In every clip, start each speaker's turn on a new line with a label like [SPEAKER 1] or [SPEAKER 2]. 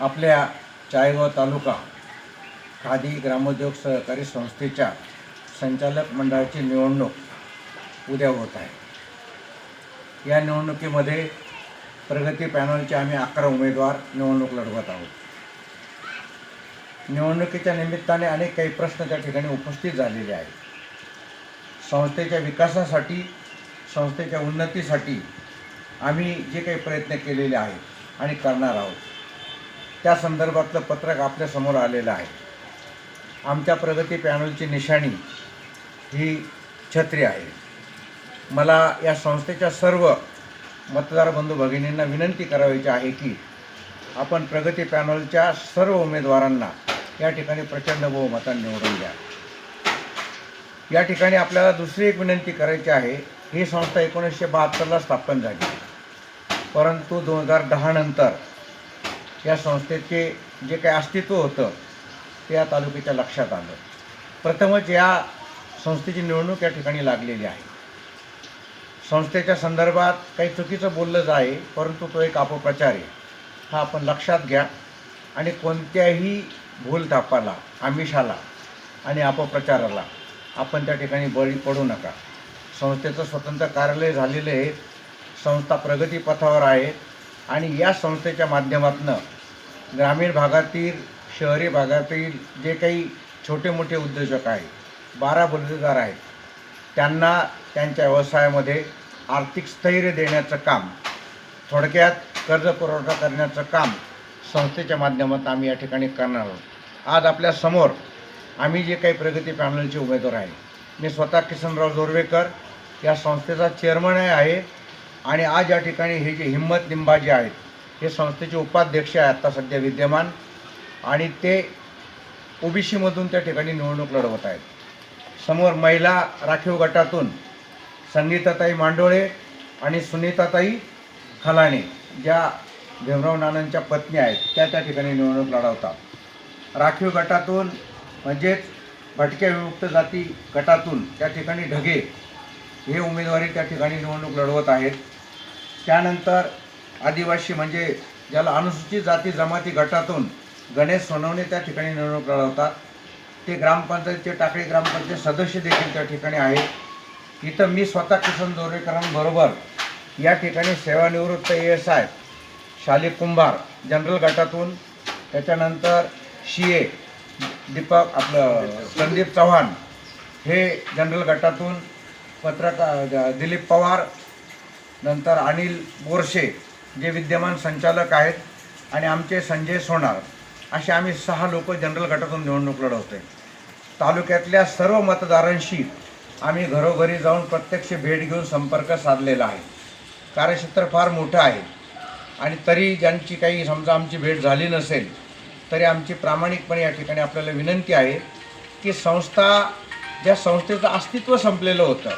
[SPEAKER 1] आपल्या चायगाव तालुका खादी ग्रामोद्योग सहकारी संस्थेच्या संचालक मंडळाची निवडणूक उद्या होत आहे. या निवडणुकीमध्ये प्रगती पॅनलचे आम्ही अकरा उमेदवार निवडणूक लढवत आहोत. निवडणुकीच्या निमित्ताने अनेक काही प्रश्न त्या ठिकाणी उपस्थित झालेले आहेत. संस्थेच्या विकासासाठी संस्थेच्या उन्नतीसाठी आम्ही जे काही प्रयत्न केलेले आहेत आणि करणार आहोत. त्या संदर्भातलं पत्रक आपल्यासमोर आलेलं आहे. आमच्या प्रगती पॅनलची निशाणी ही छत्री आहे. मला या संस्थेच्या सर्व मतदार बंधू भगिनींना विनंती करावायची आहे की आपण प्रगती पॅनलच्या सर्व उमेदवारांना या ठिकाणी प्रचंड बहुमतान निवडून द्या. या ठिकाणी आपल्याला दुसरी एक विनंती करायची आहे ही संस्था एकोणीसशे बहात्तरला स्थापन झाली. परंतु दोन हजार दहानंतर या संस्थेचे जे काही अस्तित्व होतं ते या तालुक्याच्या लक्षात आलं. प्रथमच या संस्थेची निवडणूक या ठिकाणी लागलेली आहे. संस्थेच्या संदर्भात काही चुकीचं बोललं आहे परंतु तो एक अपप्रचार आहे. हा आपण लक्षात घ्या. आणि कोणत्याही भूलथापाला आमिषाला आणि अपप्रचाराला आपण त्या ठिकाणी बळी पडू नका. संस्थेचं स्वतंत्र कार्यालय झालेलं आहे. संस्था प्रगतीपथावर आहे. आणि या संस्थेच्या माध्यमातून ग्रामीण भागातील शहरी भागातील जे काही छोटे मोठे उद्योजक आहेत बारा बलुतेदार आहेत त्यांना त्यांच्या व्यवसायामध्ये आर्थिक स्थैर्य देण्याचं काम थोडक्यात कर्ज पुरवठा करण्याचं काम संस्थेच्या माध्यमातून आम्ही या ठिकाणी करणार आहोत. आज आपल्यासमोर आम्ही जे काही प्रगती पॅनलचे उमेदवार आहे मी स्वतः किसनराव जोरवेकर या संस्थेचा चेअरमनही आहे आणि आज या ठिकाणी हे जे हिंमत निंबाजी आहेत हे संस्थेचे उपाध्यक्ष आहे आत्ता सध्या विद्यमान. आणि ते ओबीसीमधून त्या ठिकाणी निवडणूक लढवत आहेत. समोर महिला राखीव गटातून संगीताताई मांडोळे आणि सुनीताताई खलाणे ज्या भीमराव नानांच्या पत्नी आहेत त्या त्या ठिकाणी निवडणूक लढवतात. राखीव गटातून म्हणजेच भटक्या विमुक्त जाती गटातून त्या ठिकाणी ढगे हे उमेदवारी त्या ठिकाणी निवडणूक लढवत आहेत. त्यानंतर आदिवासी म्हणजे ज्याला अनुसूचित जाती जमाती गटातून गणेश सोनवणे त्या ठिकाणी निवडणूक लढवतात. ते ग्रामपंचायतचे टाकळी ग्रामपंचायत सदस्य देखील त्या ठिकाणी आहेत. इथं मी स्वतः किसन जोरेकरांबरोबर या ठिकाणी सेवानिवृत्त ए एस आय शाली कुंभार जनरल गटातून त्याच्यानंतर शी ए दीपक आपलं संदीप चव्हाण हे जनरल गटातून पत्रकार दिलीप पवार नंतर अनिल बोरशे जे विद्यमान संचालक आहेत आणि आमचे संजय सोनार असे आम्ही सहा लोक जनरल गटातून निवडणूक लढवतोय. तालुक्यातल्या सर्व मतदारांशी आम्ही घरोघरी जाऊन प्रत्यक्ष भेट घेऊन संपर्क साधलेला आहे. कार्यक्षेत्र फार मोठं आहे आणि तरी ज्यांची काही समजा आमची भेट झाली नसेल तरी आमची प्रामाणिकपणे या ठिकाणी आपल्याला विनंती आहे की संस्था ज्या संस्थेचं अस्तित्व संपलेलं होतं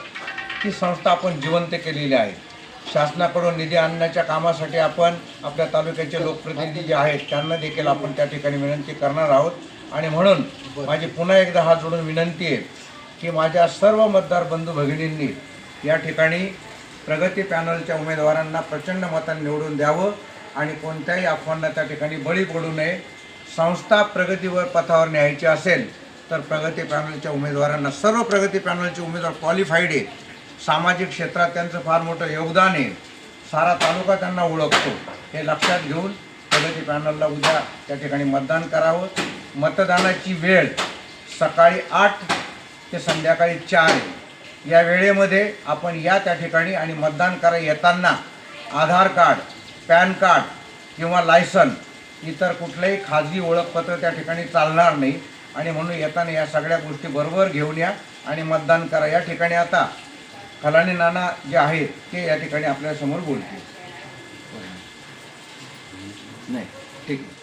[SPEAKER 1] ती संस्था आपण जिवंत केलेली आहे. शासनाकडून निधी आणण्याच्या कामासाठी आपण आपल्या तालुक्याचे लोकप्रतिनिधी जे आहेत त्यांना देखील आपण त्या ठिकाणी विनंती करणार आहोत. आणि म्हणून माझी पुन्हा एकदा हात जोडून विनंती आहे की माझ्या सर्व मतदार बंधू भगिनींनी या ठिकाणी प्रगती पॅनलच्या उमेदवारांना प्रचंड मतांनी निवडून द्यावं आणि कोणत्याही अफवांना त्या ठिकाणी बळी पडू नये. संस्था प्रगतीवर पथावर न्यायची असेल तर प्रगती पॅनलच्या उमेदवारांना सर्व प्रगती पॅनलचे उमेदवार क्वालिफाईड आहेत. सामाजिक क्षेत्रात त्यांचं फार मोठं योगदान आहे. सारा तालुका त्यांना ओळखतो. हे लक्षात घेऊन प्रगती पॅनलला उद्या त्या ठिकाणी मतदान करावं. मतदानाची वेळ सकाळी आठ ते संध्याकाळी चार या वेळेमध्ये आपण या त्या ठिकाणी आणि मतदान करा येताना आधार कार्ड पॅन कार्ड किंवा लायसन इतर कुठलंही खाजगी ओळखपत्र त्या ठिकाणी चालणार नाही. आणि म्हणून येताना या सगळ्या गोष्टी बरोबर घेऊन या आणि मतदान करा. या ठिकाणी आता खलाने नाना जे आहेत ते या ठिकाणी आपल्यासमोर बोलतील. नाही ठीक आहे.